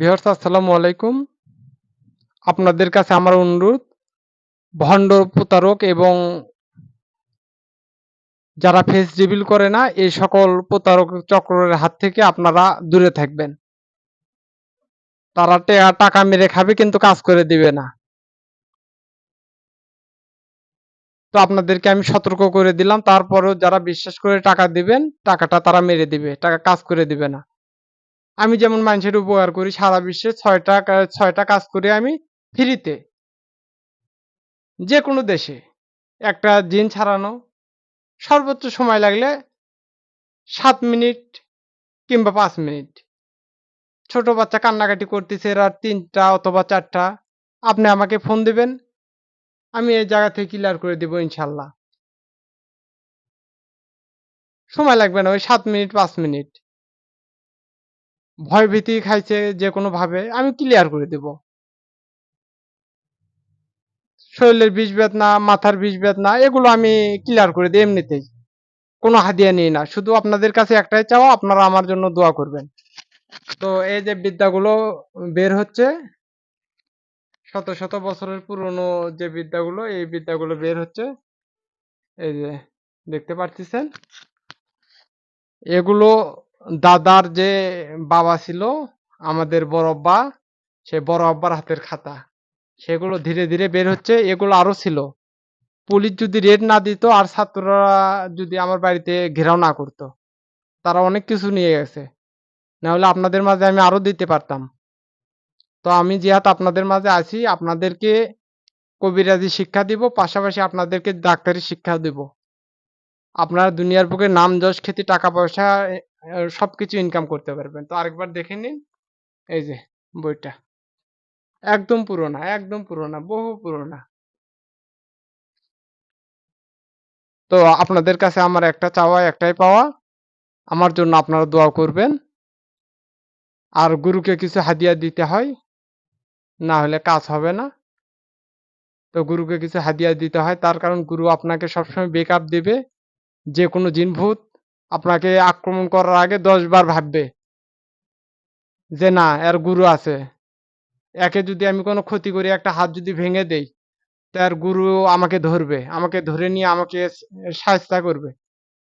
Viewers, আসসালামু আলাইকুম। আপনাদের কাছে আমার অনুরোধ, ভণ্ড প্রতারক এবং যারা ফেস রিভিল করে না, এই সকল প্রতারক চক্রের হাত থেকে আপনারা দূরে থাকবেন। তারা টাকা মেরে খাবে, কিন্তু কাজ করে দিবে না। তো আপনাদেরকে আমি সতর্ক করে দিলাম, তারপরেও যারা বিশ্বাস করে টাকা দিবেন, টাকাটা তারা মেরে দিবে, টাকা কাজ করে দিবে না। আমি যেমন মানুষের উপকার করি, সারা বিশ্বে ছয়টা ছয়টা কাজ করি আমি ফ্রিতে। যে কোনো দেশে। একটা জিন ছাড়ানো। সর্বোচ্চ সময় লাগলে সাত মিনিট কিংবা পাঁচ মিনিট। ছোট বাচ্চা কান্নাকাটি করতেছে রাত তিনটা অথবা চারটা। আপনি আমাকে ফোন দিবেন। আমি এই জায়গা থেকে ক্লিয়ার করে দিব ইনশাল্লাহ। সময় লাগবে না, ওই সাত মিনিট, পাঁচ মিনিট। ভয় ভীতি খাইছে যে কোনো ভাবে, আমি ক্লিয়ার করে দেব। শরীরের বিষ বেদনা, মাথার বিষ বেদনা, এগুলো আমি ক্লিয়ার করে দিই এমনিতেই। কোনো হাদিয়া নিই না, শুধু আপনাদের কাছে একটাই চাওয়া, আপনারা আমার জন্য দোয়া করবেন। তো এই যে বিদ্যাগুলো বের হচ্ছে, শত শত বছরের পুরনো যে বিদ্যাগুলো, এই বিদ্যাগুলো বের হচ্ছে। এই যে দেখতে পারতেছেন? এগুলো দাদার যে বাবা ছিল, আমাদের বড় আব্বা, সে বড় আব্বার হাতের খাতা। সেগুলো ধীরে ধীরে বের হচ্ছে, এগুলো আরও ছিল। পুলিশ যদি রেড না দিত আর ছাত্ররা যদি আমার বাড়িতে ঘেরাও না করতো, তারা অনেক কিছু নিয়ে গেছে। না হলে আপনাদের মাঝে আমি আরও দিতে পারতাম। তো আমি যেহেতু আপনাদের মাঝে আছি, আপনাদেরকে কবিরাজি শিক্ষা দিব, পাশাপাশি আপনাদেরকে ডাক্তারি শিক্ষা দিব। আপনারা দুনিয়ার বুকে নাম যশ খ্যাতি টাকা পয়সা সবকিছু ইনকাম করতে পারবেন। তো আরেকবার দেখে নিন, এই যে বইটা। একদম পুরোনা একদম পুরোনা, বহু পুরোনা। তো আপনাদের কাছে আমার একটা চাওয়া, একটাই পাওয়া। আমার জন্য আপনারা দোয়া করবেন। আর গুরুকে কিছু হাদিয়া দিতে হয়, না হলে কাজ হবে না। তো গুরুকে কিছু হাদিয়া দিতে হয়, তার কারণ গুরু আপনাকে সবসময় বেকআপ দেবে। যে কোনো জিনভূত আপনাকে আক্রমণ করার আগে দশ বার ভাববে যে না, এর গুরু আছে। একে যদি আমি কোনো ক্ষতি করি, একটা হাত যদি ভেঙে দেই তার গুরু আমাকে ধরবে, আমাকে ধরে নিয়ে আমাকে সাহায্য করবে।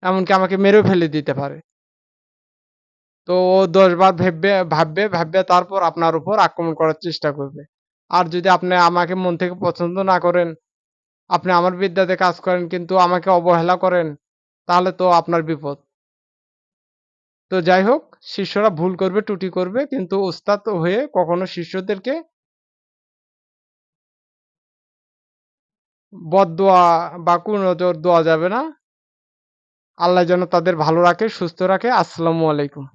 এমনকি আমাকে মেরেও ফেলে দিতে পারে। তো ও দশ বার ভাববে ভাববে ভাববে তারপর আপনার উপর আক্রমণ করার চেষ্টা করবে। আর যদি আপনি আমাকে মন থেকে পছন্দ না করেন, আপনি আমার বিদ্যাতে কাজ করেন, কিন্তু আমাকে অবহেলা করেন তাহলে তো আপনার বিপদ। তো যাই হোক, শিষ্যরা ভুল করবে টুটি করবে, কিন্তু উস্তাদ হয়ে কখনো শিষ্যদেরকে বদোয়া বা কুনজর দেওয়া যাবে না। আল্লাহ যেন তাদের ভালো রাখে, সুস্থ রাখে। আসসালামু আলাইকুম।